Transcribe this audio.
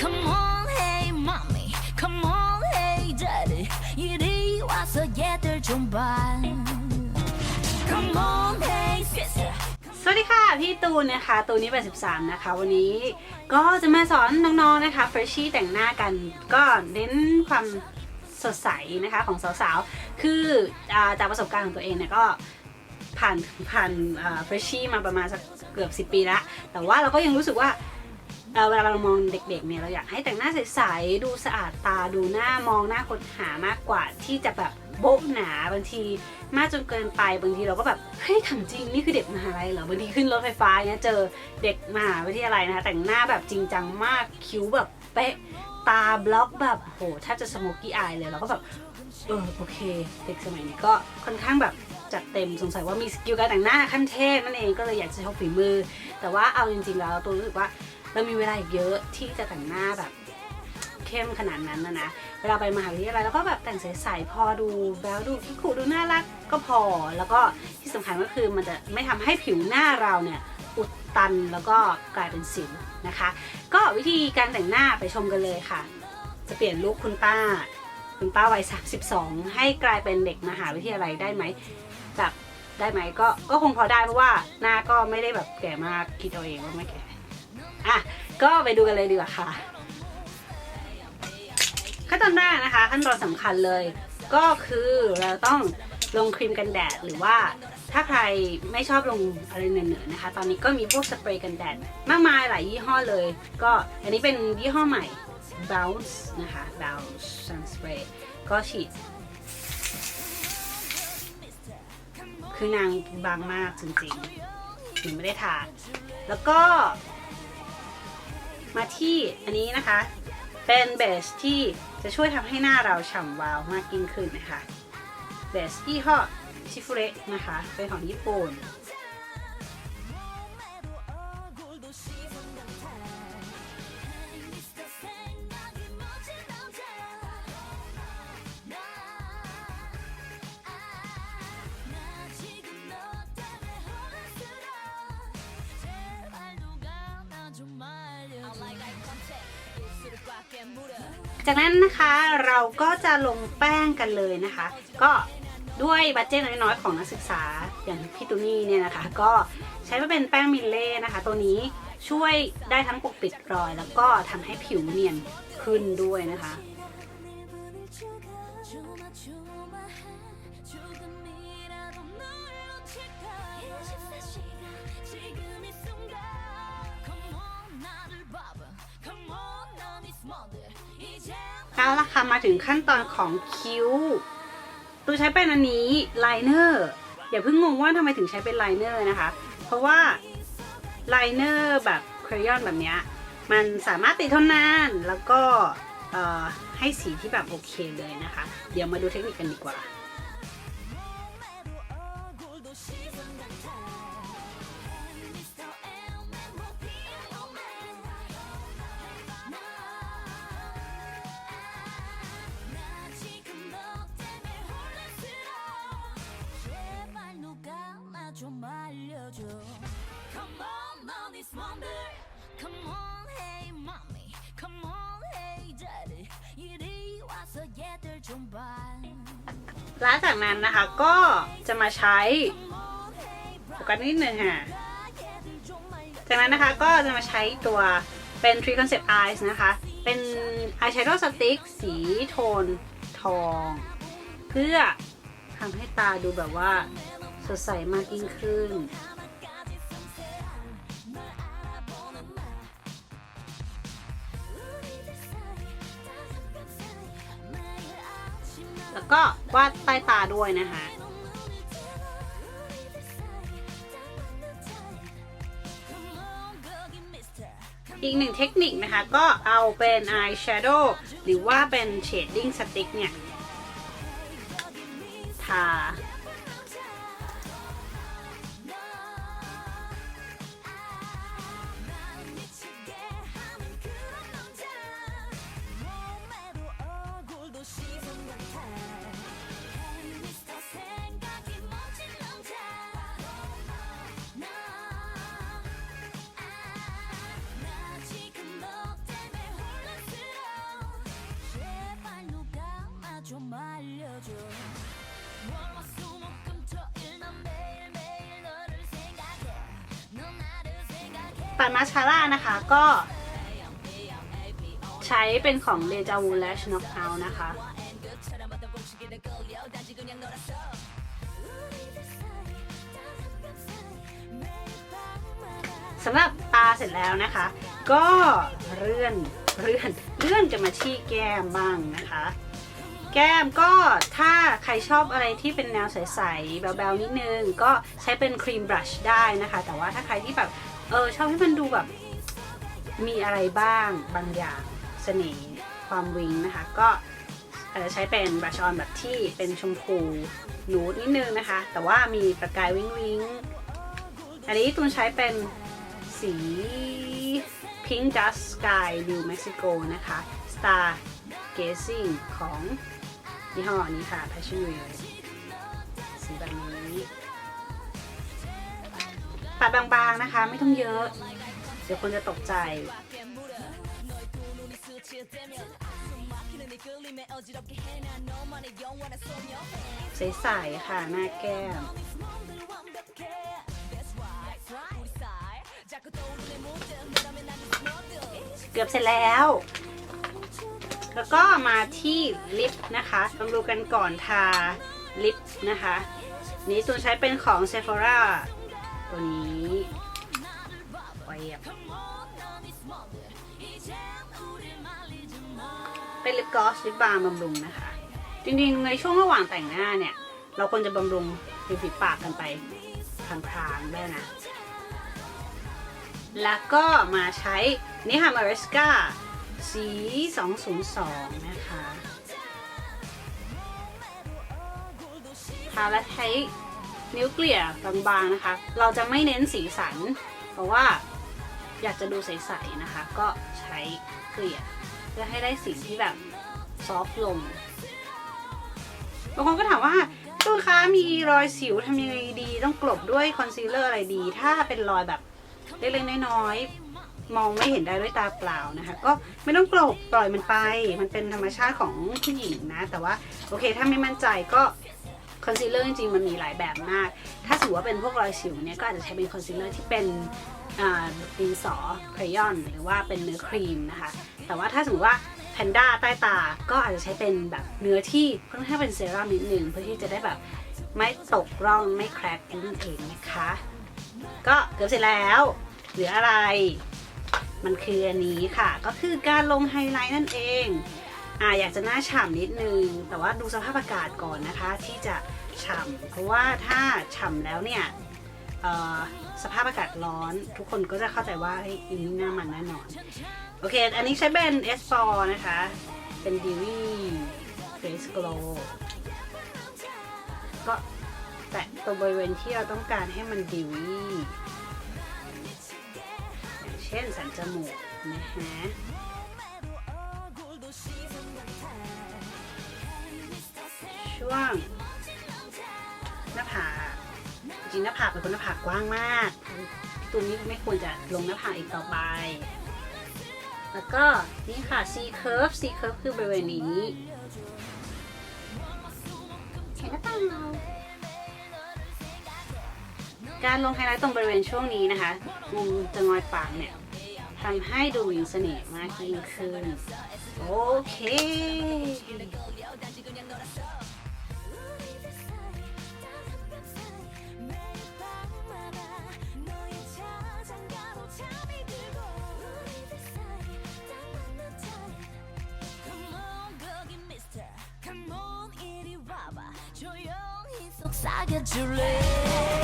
Come on hey mommy Come on hey daddy 이리 와서 얘들 좀봐 Come on hey sister สวัสดีค่ะ พี่ตูนนะคะ ตูนนี้83นะคะ วันนี้ก็จะมาสอนน้องๆนะคะเฟรชชี่แต่งหน้ากัน ก็เน้นความสดใสนะคะของสาวๆ คืออาจากประสบการณ์ของตัวเองเนี่ยก็ผ่านผ่านเฟรชชี่มาประมาณสักเกือบ 10 ปีแล้ว แต่ว่าเราก็ยังรู้สึกว่า เอ่อเวลาเรามองเด็กๆเนี่ยเราอยากให้แต่งหน้าใสๆดูสะอาดตาดูหน้ามองหน้าค้นหามากกว่าที่จะแบบโบ๊ะหนาบางทีมากจนเกินไปบางทีเราก็แบบเฮ้ยถามจริงนี่คือเด็กมหาลัยเหรอบางทีขึ้นรถไฟฟ้าเนี่ยเจอเด็กมหาวิทยาลัยนะคะแต่งหน้าแบบจริงจังมากคิ้วแบบเป๊ะตาบล็อกแบบโหแทบจะสโมกกี้อายเลยเราก็แบบเออโอเค เด็กสมัยนี้ก็ค่อนข้างแบบจัดเต็มสงสัยว่ามีสกิลการแต่งหน้าขั้นเทพนั่นเองก็เลยอยากจะใช้ฝีมือ แต่ว่าเอาจริงๆแล้วตัวรู้สึกว่า เรามีเวลาอีกเยอะที่จะแต่งหน้าแบบเข้มขนาดนั้นนะนะ เวลาไปมหาวิทยาลัยแล้วก็แบบแต่งใสๆพอดูแบลดูคิ้วดูน่ารักก็พอ แล้วก็ที่สำคัญก็คือมันจะไม่ทำให้ผิวหน้าเราเนี่ยอุดตันแล้วก็กลายเป็นสิวนะคะ ก็วิธีการแต่งหน้าไปชมกันเลยค่ะ จะเปลี่ยนลุคคุณป้า คุณป้าวัย 32 ให้กลายเป็นเด็กมหาวิทยาลัยได้ไหมแบบได้ไหมก็ก็คงพอได้เพราะว่าหน้าก็ไม่ได้แบบแก่มากคิดเอาเองว่าไม่แก่ อะก็ไปดูกันเลยดีกว่าค่ะ ขั้นตอนแรกนะคะขั้นตอนสำคัญเลย ก็คือเราต้องลงครีมกันแดดหรือว่าถ้าใครไม่ชอบลงอะไรเหนอะๆนะคะ ตอนนี้ก็มีพวกสเปรย์กันแดดมากมายหลายยี่ห้อเลย ก็อันนี้เป็นยี่ห้อใหม่ Bounce นะคะ Bounce Sun Spray ก็ฉีด คือนางบางมากจริงๆหนูไม่ได้ทาแล้วก็ มาที่อันนี้นะคะ เป็นเบสที่จะช่วยทำให้หน้าเราฉ่ำวาวมากยิ่งขึ้นนะคะเบสยี่ห้อชิฟุเระนะคะ เป็นของญี่ปุ่น จากนั้นนะคะเราก็จะลงแป้งกันเลยนะคะ ก็ด้วยบัตเจ็ตน้อยๆของนักศึกษาอย่างพี่ตูนี่เนี่ยนะคะ ก็ใช้มาเป็นแป้งมิลเล่นะคะ ตัวนี้ช่วยได้ทั้งปกปิดรอย แล้วก็ทำให้ผิวเนียนขึ้นด้วยนะคะ เอาละค่ะมาถึงขั้นตอนของคิ้วตูใช้เป็นอันนี้ไลเนอร์อย่าเพิ่งงงว่าทำไมถึงใช้เป็นไลเนอร์นะคะ เพราะว่าไลเนอร์แบบครยอนแบบนี้มันสามารถติดทนนานแล้วก็ให้สีที่แบบโอเคเลยนะคะ เดี๋ยวมาดูเทคนิคกันดีกว่า 좀 알려줘 Come on on this wonder Come on hey mommy Come on hey daddy 이리 와서 얘들 좀봐 หลังจากนั้นนะคะก็จะมาใช้โฟกัสนิดนึงค่ะ จากนั้นนะคะก็จะมาใช้ตัวเป็น Tree Concept Eyes นะคะ เป็น eyeshadow stick สีโทนทอง เพื่อทำให้ตาดูแบบว่า สดใสมากยิ่งขึ้น แล้วก็วาดใต้ตาด้วยนะคะอีกหนึ่งเทคนิคนะคะ ก็เอาเป็น eyeshadow หรือว่าเป็น shading stick เนี่ย ทา ปัดมาสคาร่านะคะก็ใช้เป็นของ Deja Vu Lash Knockout นะคะ สำหรับตาเสร็จแล้วนะคะ ก็เลื่อนเลื่อนเลื่อนจะมาที่แก้มบ้างนะคะ แก้มก็ถ้าใครชอบอะไรที่เป็นแนวใสๆแบวๆนิดนึง ก็ใช้เป็นครีมบรัชได้นะคะ แต่ว่าถ้าใครที่แบบ เออชอบให้มันดูแบบ มีอะไรบ้างบางอย่างเสน่ห์ความวิงนะคะ ก็อาจจะใช้เป็นบรชออนแบบที่เป็นชมพูนูดนิดนึงนะคะ แต่ว่ามีประกายวิงวิงอันนี้ตูนใช้เป็นสี Pink Dust Sky New Mexico นะคะ Star Gazing ของยี่ห้อนี้ค่ะ Passion Wheel สีแบบนี้ ปัดบางๆนะคะ ไม่ต้องเยอะ เดี๋ยวคนจะตกใจ ใสๆค่ะ หน้าแก้มเกือบเสร็จแล้ว แล้วก็มาที่ลิปนะคะลองดูกันก่อนทาลิปนะคะ นี้ตูนใช้เป็นของ Sephora ตัวนี้ไว้บเป็นลิปกลอสลิปบาล์บำรุงนะคะ จริงๆ ในช่วงระหว่างแต่งหน้าเนี่ย เราควรจะบำรุงริมฝีปากกันไปพลางๆได้นะ แล้วก็มาใช้นี่ค่ะมาริสกาสี 202 นะคะทาและใช้ นิ้วเกลี่ยบางๆนะคะ เราจะไม่เน้นสีสัน เพราะว่าอยากจะดูใสๆนะคะ ก็ใช้เกลี่ยเพื่อให้ได้สีที่แบบซอฟต์ลงบางคนก็ถามว่าตูนคะมีรอยสิวทำยังไงดี ต้องกลบด้วยคอนซีลเลอร์อะไรดี ถ้าเป็นรอยแบบเล็กๆน้อยๆมองไม่เห็นได้ด้วยตาเปล่านะคะ ก็ไม่ต้องกลบปล่อยมันไป มันเป็นธรรมชาติของผู้หญิงนะ แต่ว่าโอเคถ้าไม่มั่นใจก็ คอนซีลเลอร์จริงๆมันมีหลายแบบมาก ถ้าสมมติว่าเป็นพวกรอยสิวเนี่ยก็อาจจะใช้เป็นคอนซีลเลอร์ที่เป็นอ่าดินสอครยอน หรือว่าเป็นเนื้อครีมนะคะ แต่ว่าถ้าสมมติว่าแพนด้าใต้ตา ก็อาจจะใช้เป็นแบบเนื้อที่ค่อนข้างเป็นเซรั่มนิดนึงเพื่อที่จะได้แบบไม่ตกร่องไม่แครกนั่นเองนะคะ ก็เกือบเสร็จแล้วหลืออะไร มันคืออันนี้ค่ะ ก็คือการลงไฮไลท์นั่นเอง อ่าอยากจะหน้าฉ่ำนิดนึง แต่ว่าดูสภาพอากาศก่อนนะคะ ที่จะฉ่ำเพราะว่าถ้าฉ่ำแล้วเนี่ยสภาพอากาศร้อน ทุกคนก็จะเข้าใจว่าอันนี้หน้ามันแน่นอน โอเค อันนี้ใช้เป็น S4 นะคะ เป็น Dewy Face Glow ก็แตะตรงบริเวณที่เราต้องการให้มันดิวี่อย่างเช่นสันจมูกนะฮะ วง หน้าผากจริงหน้าผากเป็นคนหน้าผากกว้างมากตรงนี้ไม่ควรจะลงหน้าผากอีกต่อไป แล้วก็นี่ค่ะ C curve C curve คือบริเวณนี้เห็นหรือเปล่าการลงไฮไลท์ตรงบริเวณช่วงนี้นะคะ มุมจะงอยปากเนี่ยทำให้ดูมีเสน่ห์มากยิ่งขึ้น โอเค too late.